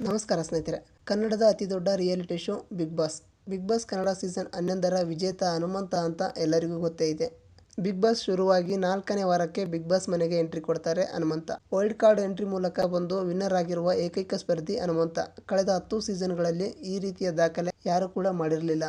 ನಮಸ್ಕಾರ ಸ್ನೇಹಿತರೆ. ಕನ್ನಡದ ಅತಿ ದೊಡ್ಡ reality show Big Boss. Big Boss Kannada season ಹನ್ನೊಂದರ ವಿಜೇತ ಹನುಮಂತ ಅಂತ ಎಲ್ಲರಿಗೂ ಗೊತ್ತೇ ಇದೆ. ಬಿಗ್ ಬಾಸ್ ಶುರುವಾಗಿ ನಾಲ್ಕನೇ ವಾರಕ್ಕೆ ಬಿಗ್ ಬಾಸ್ ಮನೆಗೆ ಎಂಟ್ರಿ ಕೊಡ್ತಾರೆ ಹನುಮಂತ. ವೈಲ್ಡ್ ಕಾರ್ಡ್ ಎಂಟ್ರಿ ಮೂಲಕ ಬಂದು ವಿನ್ನರ್ ಆಗಿರುವ ಏಕೈಕ ಸ್ಪರ್ಧಿ ಹನುಮಂತ. ಕಳೆದ ಹತ್ತು ಸೀಸನ್ಗಳಲ್ಲಿ ಈ ರೀತಿಯ ದಾಖಲೆ ಯಾರು ಕೂಡ ಮಾಡಿರಲಿಲ್ಲ.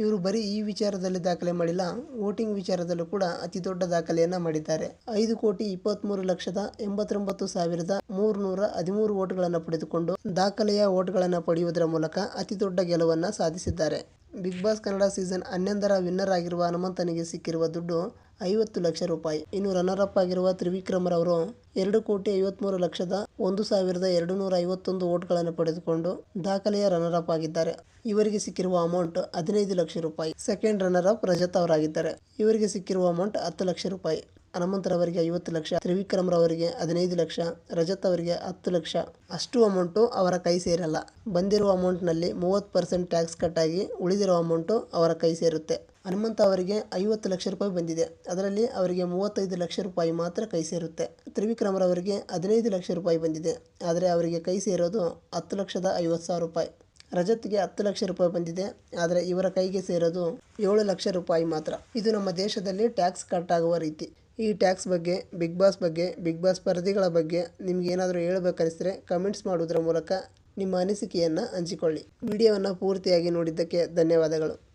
ಇವರು ಬರೀ ಈ ವಿಚಾರದಲ್ಲಿ ದಾಖಲೆ ಮಾಡಿಲ್ಲ, ವೋಟಿಂಗ್ ವಿಚಾರದಲ್ಲೂ ಕೂಡ ಅತಿ ದೊಡ್ಡ ದಾಖಲೆಯನ್ನ ಮಾಡಿದ್ದಾರೆ. ಐದು ಕೋಟಿ ಇಪ್ಪತ್ಮೂರು ಲಕ್ಷದ ಎಂಬತ್ತೊಂಬತ್ತು ಸಾವಿರದ ಮೂರ್ನೂರ ಹದಿಮೂರು ಓಟ್ಗಳನ್ನು ಪಡೆದುಕೊಂಡು ದಾಖಲೆಯ ಓಟ್ಗಳನ್ನು ಪಡೆಯುವುದರ ಮೂಲಕ ಅತಿ ದೊಡ್ಡ ಗೆಲುವನ್ನ ಸಾಧಿಸಿದ್ದಾರೆ. ಬಿಗ್ ಬಾಸ್ ಕನ್ನಡ ಸೀಸನ್ ಹನ್ನೊಂದರ ವಿನ್ನರ್ ಆಗಿರುವ ಹನುಮಂತನಿಗೆ ಸಿಕ್ಕಿರುವ ದುಡ್ಡು ಐವತ್ತು ಲಕ್ಷ ರೂಪಾಯಿ. ಇನ್ನು ರನ್ನರ್ ಅಪ್ ಆಗಿರುವ ತ್ರಿವಿಕ್ರಮರವರು ಎರಡು ಕೋಟಿ ಐವತ್ಮೂರು ಲಕ್ಷದ ಒಂದು ಸಾವಿರದ ಎರಡು ನೂರ ಐವತ್ತೊಂದು ಓಟ್ಗಳನ್ನು ಪಡೆದುಕೊಂಡು ದಾಖಲೆಯ ರನ್ನರ್ ಅಪ್ ಆಗಿದ್ದಾರೆ. ಇವರಿಗೆ ಸಿಕ್ಕಿರುವ ಅಮೌಂಟ್ ಹದಿನೈದು ಲಕ್ಷ ರೂಪಾಯಿ. ಸೆಕೆಂಡ್ ರನ್ನರ್ ಅಪ್ ರಜತ್ ಅವರಾಗಿದ್ದಾರೆ. ಇವರಿಗೆ ಸಿಕ್ಕಿರುವ ಅಮೌಂಟ್ ಹತ್ತು ಲಕ್ಷ ರೂಪಾಯಿ. ಹನುಮಂತರವರಿಗೆ ಐವತ್ತು ಲಕ್ಷ, ತ್ರಿವಿಕ್ರಮರವರಿಗೆ ಹದಿನೈದು ಲಕ್ಷ ರಜತ್ ಅವರಿಗೆ ಹತ್ತು ಲಕ್ಷ. ಅಷ್ಟು ಅಮೌಂಟು ಅವರ ಕೈ ಸೇರಲ್ಲ. ಬಂದಿರುವ ಅಮೌಂಟ್ನಲ್ಲಿ ಮೂವತ್ತು ಪರ್ಸೆಂಟ್ ಟ್ಯಾಕ್ಸ್ ಕಟ್ಟಾಗಿ ಉಳಿದಿರುವ ಅಮೌಂಟು ಅವರ ಕೈ ಸೇರುತ್ತೆ. ಹನುಮಂತ ಅವರಿಗೆ ಐವತ್ತು ಲಕ್ಷ ರೂಪಾಯಿ ಬಂದಿದೆ. ಅದರಲ್ಲಿ ಅವರಿಗೆ ಮೂವತ್ತೈದು ಲಕ್ಷ ರೂಪಾಯಿ ಮಾತ್ರ ಕೈ ಸೇರುತ್ತೆ. ತ್ರಿವಿಕ್ರಮರವರಿಗೆ ಹದಿನೈದು ಲಕ್ಷ ರೂಪಾಯಿ ಬಂದಿದೆ. ಆದರೆ ಅವರಿಗೆ ಕೈ ಸೇರೋದು ಹತ್ತು ಲಕ್ಷದ ಐವತ್ತು ಸಾವಿರ ರೂಪಾಯಿ. ರಜತ್ಗೆ ಹತ್ತು ಲಕ್ಷ ರೂಪಾಯಿ ಬಂದಿದೆ. ಆದರೆ ಇವರ ಕೈಗೆ ಸೇರೋದು ಏಳು ಲಕ್ಷ ರೂಪಾಯಿ ಮಾತ್ರ. ಇದು ನಮ್ಮ ದೇಶದಲ್ಲಿ ಟ್ಯಾಕ್ಸ್ ಕಟ್ ಆಗುವ ರೀತಿ. ಈ ಟ್ಯಾಕ್ಸ್ ಬಗ್ಗೆ ಬಿಗ್ ಬಾಸ್ ಬಗ್ಗೆ ಬಿಗ್ ಬಾಸ್ ಸ್ಪರ್ಧಿಗಳ ಬಗ್ಗೆ ನಿಮ್ಗೆ ಏನಾದರೂ ಹೇಳಬೇಕನ್ನಿಸಿದ್ರೆ ಕಮೆಂಟ್ಸ್ ಮಾಡುವುದರ ಮೂಲಕ ನಿಮ್ಮ ಅನಿಸಿಕೆಯನ್ನು ಹಂಚಿಕೊಳ್ಳಿ. ವಿಡಿಯೋವನ್ನು ಪೂರ್ತಿಯಾಗಿ ನೋಡಿದ್ದಕ್ಕೆ ಧನ್ಯವಾದಗಳು.